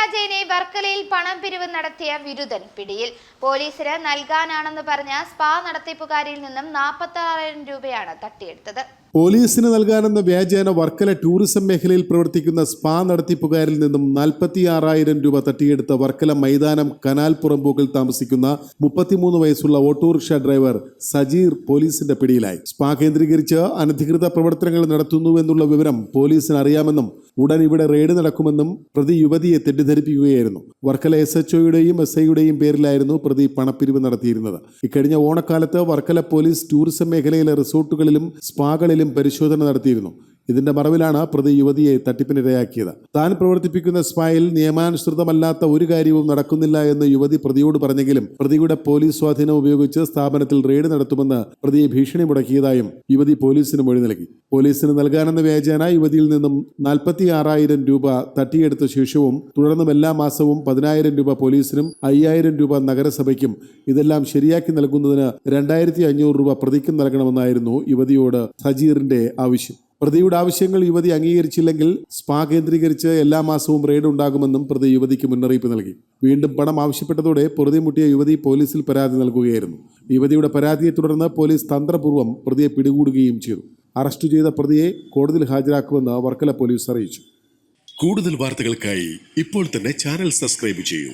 വ്യാജേനെ വർക്കലയിൽ പണം പിരിവ് നടത്തിയ വിരുദ്ധൻ പിടിയിൽ. പോലീസിന് നൽകാനാണെന്ന് പറഞ്ഞ സ്പാ നടത്തിപ്പുകാരിൽ നിന്നും നാൽപ്പത്തി ആറായിരം രൂപയാണ് തട്ടിയെടുത്തത്. പോലീസിന് നൽകാനെന്ന വ്യാജേന വർക്കല ടൂറിസം മേഖലയിൽ പ്രവർത്തിക്കുന്ന സ്പാ നടത്തിപ്പുകാരിൽ നിന്നും നാൽപ്പത്തി ആറായിരം രൂപ തട്ടിയെടുത്ത വർക്കല മൈതാനം കനാൽ പുറമ്പോക്കിൽ താമസിക്കുന്ന മുപ്പത്തിമൂന്ന് വയസ്സുള്ള ഓട്ടോറിക്ഷ ഡ്രൈവർ സജീർ പോലീസിന്റെ പിടിയിലായി. സ്പാ കേന്ദ്രീകരിച്ച് അനധികൃത പ്രവർത്തനങ്ങൾ നടത്തുന്നുവെന്നുള്ള വിവരം പോലീസിന് അറിയാമെന്നും ഉടൻ ഇവിടെ റെയ്ഡ് നടക്കുമെന്നും പ്രതി യുവതിയെ തെറ്റിദ്ധരിപ്പിക്കുകയായിരുന്നു വർക്കല എസ് എച്ച് ഒയുടെയും എസ് ഐയുടെയും പേരിലായിരുന്നു പ്രതി പണപ്പിരിവ് നടത്തിയിരുന്നത്. ഇക്കഴിഞ്ഞ ഓണക്കാലത്ത് വർക്കല പോലീസ് ടൂറിസം മേഖലയിലെ റിസോർട്ടുകളിലും സ്പാകളിലും പരിശോധന നടത്തിയിരുന്നു. ഇതിന്റെ മറവിലാണ് പ്രതി യുവതിയെ തട്ടിപ്പിനിരയാക്കിയത്. താൻ പ്രവർത്തിപ്പിക്കുന്ന സ്പായിൽ നിയമാനുസൃതമല്ലാത്ത ഒരു കാര്യവും നടക്കുന്നില്ല എന്ന് യുവതി പ്രതിയോട് പറഞ്ഞെങ്കിലും പ്രതിയുടെ പോലീസ് സ്വാധീനം ഉപയോഗിച്ച് സ്ഥാപനത്തിൽ റെയ്ഡ് നടത്തുമെന്ന് പ്രതിയെ ഭീഷണി മുടക്കിയതായും യുവതി പോലീസിന് മൊഴി നൽകി. പോലീസിന് നൽകാനെന്ന വ്യാജേന യുവതിയിൽ നിന്നും നാൽപ്പത്തി ആറായിരം രൂപ തട്ടിയെടുത്ത ശേഷവും തുടർന്നും എല്ലാ മാസവും പതിനായിരം രൂപ പോലീസിനും അയ്യായിരം രൂപ നഗരസഭയ്ക്കും ഇതെല്ലാം ശരിയാക്കി നൽകുന്നതിന് രണ്ടായിരത്തി അഞ്ഞൂറ് രൂപ പ്രതിക്കും നൽകണമെന്നായിരുന്നു യുവതിയോട് സജീറിന്റെ ആവശ്യം. പ്രതിയുടെ ആവശ്യങ്ങൾ യുവതി അംഗീകരിച്ചില്ലെങ്കിൽ സ്പാ കേന്ദ്രീകരിച്ച് എല്ലാ മാസവും റെയ്ഡ് ഉണ്ടാകുമെന്നും പ്രതി യുവതിക്ക് മുന്നറിയിപ്പ് നൽകി. വീണ്ടും പണം ആവശ്യപ്പെട്ടതോടെ പൊറുതിമുട്ടിയ യുവതി പോലീസിൽ പരാതി നൽകുകയായിരുന്നു. യുവതിയുടെ പരാതിയെ തുടർന്ന് പോലീസ് തന്ത്രപൂർവം പ്രതിയെ പിടികൂടുകയും ചെയ്തു. അറസ്റ്റ് ചെയ്ത പ്രതിയെ കോടതിയിൽ ഹാജരാക്കുമെന്ന് വർക്കല പോലീസ് അറിയിച്ചു. കൂടുതൽ വാർത്തകൾക്കായി ഇപ്പോൾ തന്നെ ചാനൽ സബ്സ്ക്രൈബ് ചെയ്യൂ.